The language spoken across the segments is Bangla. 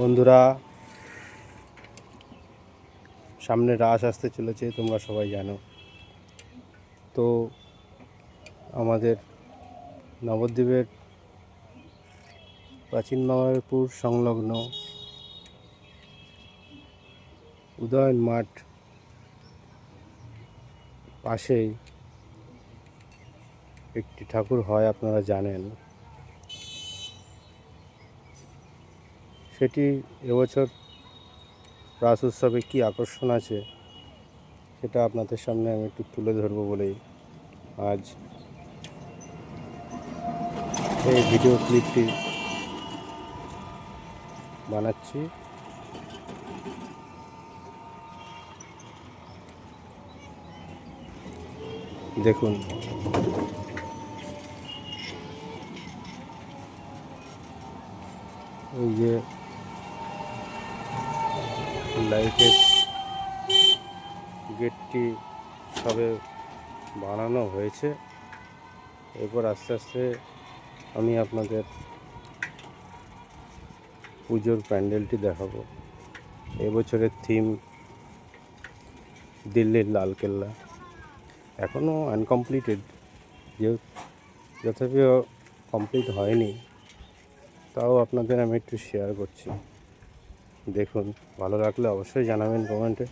বন্ধুরা, সামনে রাস আসতে চলেছে, তোমরা সবাই জানো। তো আমাদের নবদ্বীপের প্রাচীন নবাবপুর সংলগ্ন উদয়ন মাঠ পাশেই একটি ঠাকুর হয়, আপনারা জানেন। সেটি এবছর রাস উৎসবে কী আকর্ষণ আছে, সেটা আপনাদের সামনে আমি একটু তুলে ধরবো বলেই আজ এই ভিডিও ক্লিপটি বানাচ্ছি। দেখুন। এই যে লাইটের গেটটি সবে বানানো হয়েছে। এরপর আস্তে আস্তে আমি আপনাদের পুজোর প্যান্ডেলটি দেখাবো। এবছরের থিম দিল্লির লালকেল্লা। এখনও আনকমপ্লিটেড। যে যথাপিও কমপ্লিট হয়নি, তাও আপনাদের আমি একটু শেয়ার করছি। দেখুন ভালো লাগলে অবশ্যই জানাবেন কমেন্টে।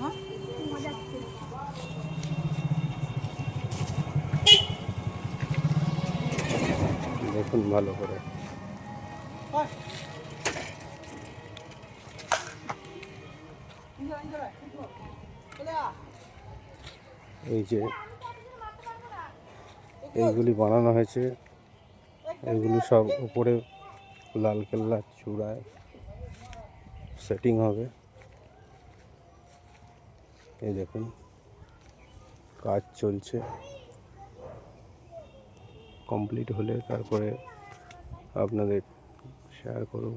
হ্যাঁ দেখুন ভালো করে। এই যে এইগুলি বানানো হয়েছে, এইগুলি সব উপরে লালকেল্লার চূড়ায় সেটিং হবে। এই দেখুন, কাজ চলছে। কমপ্লিট হলে তারপরে আপনাদের শেয়ার করব।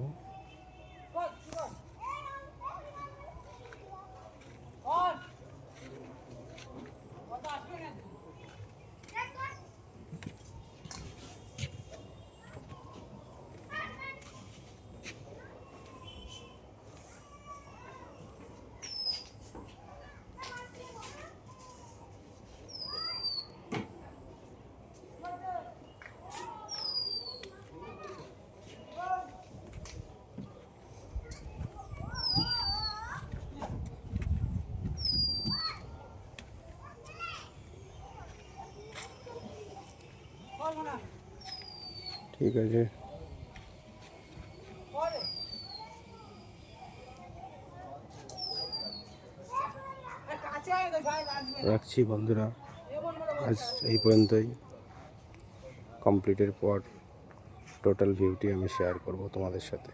ঠিক আছে। রাখছি বন্ধুরা, আজ এই পর্যন্তই। কমপ্লিটের পর টোটাল ভিউটি আমি শেয়ার করব তোমাদের সাথে।